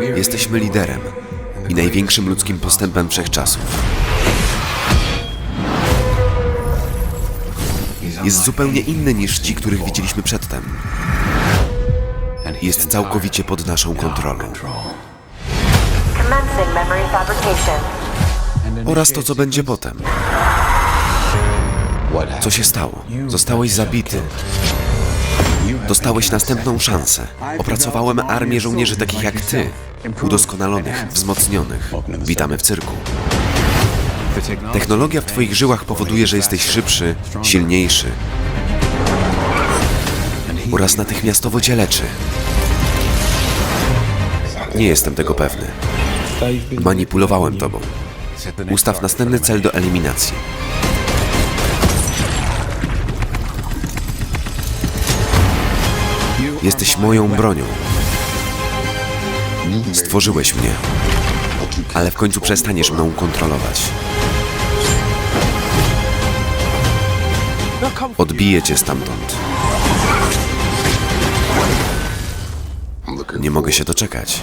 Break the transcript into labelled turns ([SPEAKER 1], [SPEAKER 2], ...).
[SPEAKER 1] Jesteśmy liderem i największym ludzkim postępem wszechczasów. Jest zupełnie inny niż ci, których widzieliśmy przedtem. Jest całkowicie pod naszą kontrolą. Oraz to, co będzie potem. Co się stało? Zostałeś zabity. Dostałeś następną szansę. Opracowałem armię żołnierzy takich jak ty. Udoskonalonych, wzmocnionych. Witamy w cyrku. Technologia w twoich żyłach powoduje, że jesteś szybszy, silniejszy. Oraz natychmiastowo cię leczy. Nie jestem tego pewny. Manipulowałem tobą. Ustaw następny cel do eliminacji. Jesteś moją bronią. Stworzyłeś mnie, ale w końcu przestaniesz mną kontrolować. Odbiję cię stamtąd. Nie mogę się doczekać.